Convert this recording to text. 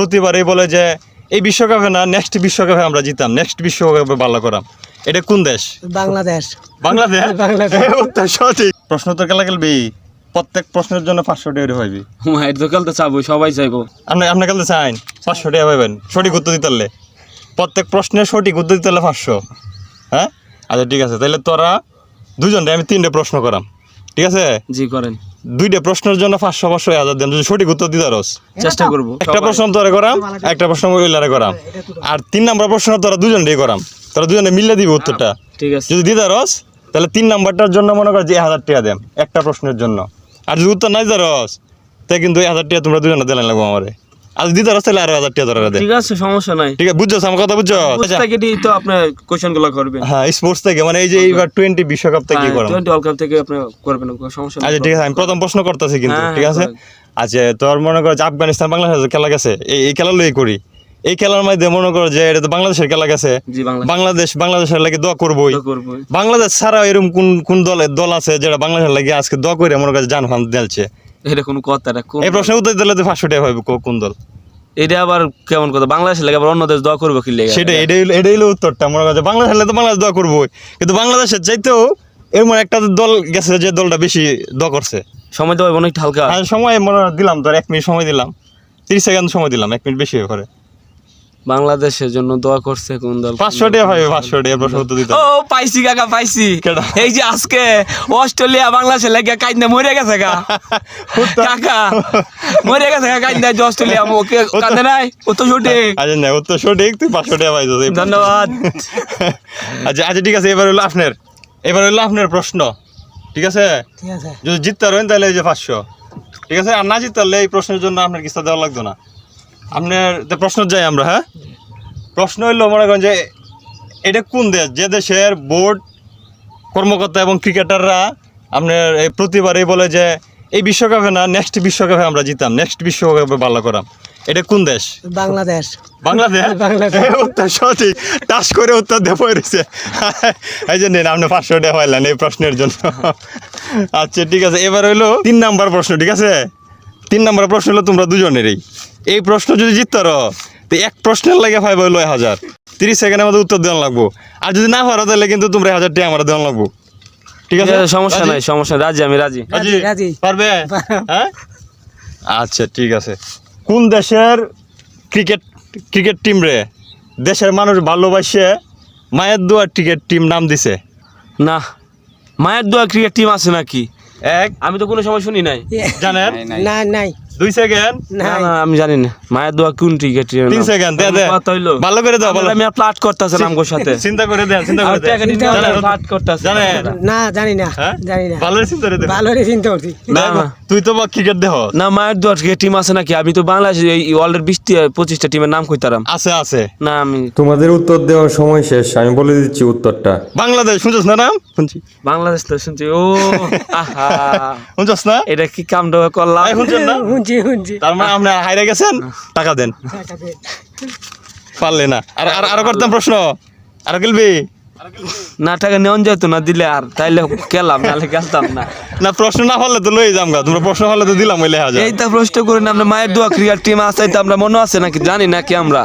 প্রতিবারই বলে যে এই বিশ্বকাপে না নেক্সট বিশ্বকাপে আমরা জিতাম নেক্সট বিশ্বকাপে ভালো করাম। এটা কোন দেশ? বাংলাদেশ। বাংলাদেশ? বাংলাদেশ। উত্তর সঠিক। প্রশ্ন তো খেলা খেলবি প্রত্যেক প্রশ্নের জন্য পাঁচশো টাকা পাইবি মায়ের তো খেলতে চাবো সবাই চাইব। আপনি আপনি খেলতে চাইন পাঁচশো টাকা পাইবেন সঠিক উত্তর দিতে পারলে। প্রত্যেক প্রশ্নের সঠিক উত্তর দিতে পারলে পাঁচশো। হ্যাঁ? আচ্ছা ঠিক আছে তাহলে তোরা দুজনে আমি তিনটে প্রশ্ন করাম। ঠিক আছে? জি করেন। দুইটা প্রশ্নের জন্য পাঁচশো পাঁচশো হাজার দেন। যদি সঠিক উত্তর দিতে পারো চেষ্টা করব। একটা প্রশ্ন তোরা করাম একটা প্রশ্ন ওইলারে করাম। আর তিন নম্বর প্রশ্ন তোরা দুজন দিয়ে করাম। তোরা দুজনে মিলে দিবি উত্তরটা। ঠিক আছে। যদি দিতে রস তাহলে তিন নাম্বারটার জন্য মনে কর যে এক হাজার টাকা দেন একটা প্রশ্নের জন্য। আর যদি উত্তর নাই দিতে রস তাই কিন্তু এক হাজার টাকা তোমরা দুজনে দিলেন লাগবো আমারে। দিতে হাজার টাকা ঠিক আছে সমস্যা নাই। ঠিক আছে বুঝছ আমার কথা বুঝছ? আচ্ছা, থেকে তো আপনার কোয়েশ্চেনগুলো করবেন হ্যাঁ স্পোর্টস থেকে মানে এই যে এইবার টোয়েন্টি বিশ্বকাপ থেকে কি টোয়েন্টি ওয়ার্ল্ড কাপ থেকে আপনি করবেন সমস্যা আচ্ছা ঠিক আছে আমি প্রথম প্রশ্ন করতেছি কিন্তু হ্যাঁ, ঠিক আছে? হ্যাঁ, আচ্ছা তোর মনে কর যে আফগানিস্তান বাংলাদেশের খেলা গেছে এই খেলা লই করি। এই খেলার মধ্যে মনে করো যে এটা তো বাংলাদেশের খেলা গেছে। বাংলাদেশ। বাংলাদেশের লাগে দোয়া করবোই। করব বাংলাদেশ ছাড়া এরকম কোন কোন দলের দল আছে যেটা বাংলাদেশের লাগে আজকে দোয়া করে মনে করে জান ফান দিলছে এটা কোনো কথা এই প্রশ্নের উত্তর দিলে তো পাঁচশো টাকা হবে কোন দল? এটা আবার কেমন কথা? বাংলাদেশের লাগে আবার অন্য দেশ দোয়া করব কি লেগে? সেটা এটাই এটাই হলো উত্তরটা। মনে করছে বাংলাদেশের তো বাংলাদেশ দোয়া করবোই। কিন্তু বাংলাদেশের চাইতেও এমন একটা দল গেছে যে দলটা বেশি দোয়া করছে। সময় তো অনেক হালকা। আর সময় মনে দিলাম তোর এক মিনিট সময় দিলাম। তিরিশ সেকেন্ড সময় দিলাম এক মিনিট বেশি হয়ে করে বাংলাদেশের জন্য দোয়া করছে কোন দল? পাঁচশো টাকা হবে পাঁচশো টাকা প্রশ্ন উত্তর দিতে ও পাইছি কাকা পাইছি। এই যে আজকে অস্ট্রেলিয়া বাংলাদেশের লাগে কাইন্দা মরে গেছে গা। কাকা মরে গেছে গা কাইন্দা যে অস্ট্রেলিয়া ওকে কাঁদে নাই? ও তো সঠিক। আচ্ছা না উত্তর সঠিক তুই পাঁচশো টাকা পাইছো ধন্যবাদ। আচ্ছা আচ্ছা ঠিক আছে এবার হলো আপনার। এবার হলো আপনার প্রশ্ন। ঠিক আছে। যদি জিততে পারেন তাহলে এই যে পাঁচশো। ঠিক আছে? আর না জিততে পারলে এই প্রশ্নের জন্য আপনার কিস্তা দেওয়া লাগতো না। আপনার প্রশ্ন যাই আমরা হ্যাঁ? প্রশ্ন হইল মনে করেন যে এটা কোন দেশ? যে দেশের বোর্ড কর্মকর্তা এবং ক্রিকেটাররা আপনার এই প্রতিবারই বলে যে এই বিশ্বকাপে না নেক্সট বিশ্বকাপে আমরা জিতাম নেক্সট বিশ্বকাপে ভালো করাম। এটা কোন দেশ? বাংলাদেশ। বাংলাদেশ? বাংলাদেশ। উত্তর সঠিক। টাস করে উত্তর দিয়ে পড়েছে এই জন্য আপনি পাঁচশো টাকা পাইলেন এই প্রশ্নের জন্য। আচ্ছা ঠিক আছে এবার হইল তিন নাম্বার প্রশ্ন ঠিক আছে? তিন নাম্বার প্রশ্ন হলো তোমরা দুজনেরই। এই প্রশ্ন যদি জিততে পারো তো এক প্রশ্নের লাগে পাইব হইল এক হাজার। তিরিশ সেকেন্ডের মধ্যে উত্তর দেওয়া লাগবো। আর যদি না পারো তাহলে কিন্তু তোমরা এক হাজার টাকা আমরা দেওয়া লাগবো। ঠিক আছে? সমস্যা নাই সমস্যা নাই। রাজি আমি রাজি। রাজি। পারবে? হ্যাঁ? আচ্ছা ঠিক আছে। কোন দেশের ক্রিকেট ক্রিকেট টিম রে দেশের মানুষ ভালোবাসে? মায়ের দোয়ার ক্রিকেট টিম নাম দিছে। না। মায়ের দোয়া ক্রিকেট টিম আছে নাকি? এক আমি তো কোনো সময় শুনি নাই। জানেন? না নাই। দুই সেকেন্ড না না আমি জানি না। মায়ের দোয়া কোন ক্রিকেট টিম তিন সেকেন্ড দে দে। ভালো করে দাও ভালো। আমি প্লাট করতেছে আমগোর সাথে। চিন্তা করে দেন চিন্তা করে আর টাকা দিতে দেন প্লাট করতেছে জানেন। না জানি না জানি না। ভালো চিন্তা করে ভালো রে চিন্তা করছি। না, না। তুই তো ক্রিকেট দেহ। না মায়ের দোয়া ক্রিকেট টিম আছে নাকি? আমি তো বাংলাদেশ এই টিমের নাম কইতারাম। আছে আছে। না আমি তোমাদের উত্তর দেওয়ার সময় শেষ আমি বলে দিচ্ছি উত্তরটা। বাংলাদেশ শুনছস না নাম? শুনছি। বাংলাদেশ তো শুনছি ও আহা। শুনছস না? এটা কি কামটা করলাম? এই শুনছেন না? শুনছি জি। তার মানে আপনি হাইরা গেছেন টাকা দেন। পারলে না। আর আর আরও করতাম প্রশ্ন। আর গেলবি? না টাকা নেওয়া যেত না দিলে আর তাইলে গেলাম নাহলে গেলতাম না। না প্রশ্ন না হলে তো লই যাম গা তোমরা প্রশ্ন হলে তো দিলাম ওই লেখা যায় এই তো প্রশ্ন করেন আপনার মায়ের দোয়া ক্রিকেট টিম আছে তো আমরা মনে আছে নাকি? জানি নাকি আমরা।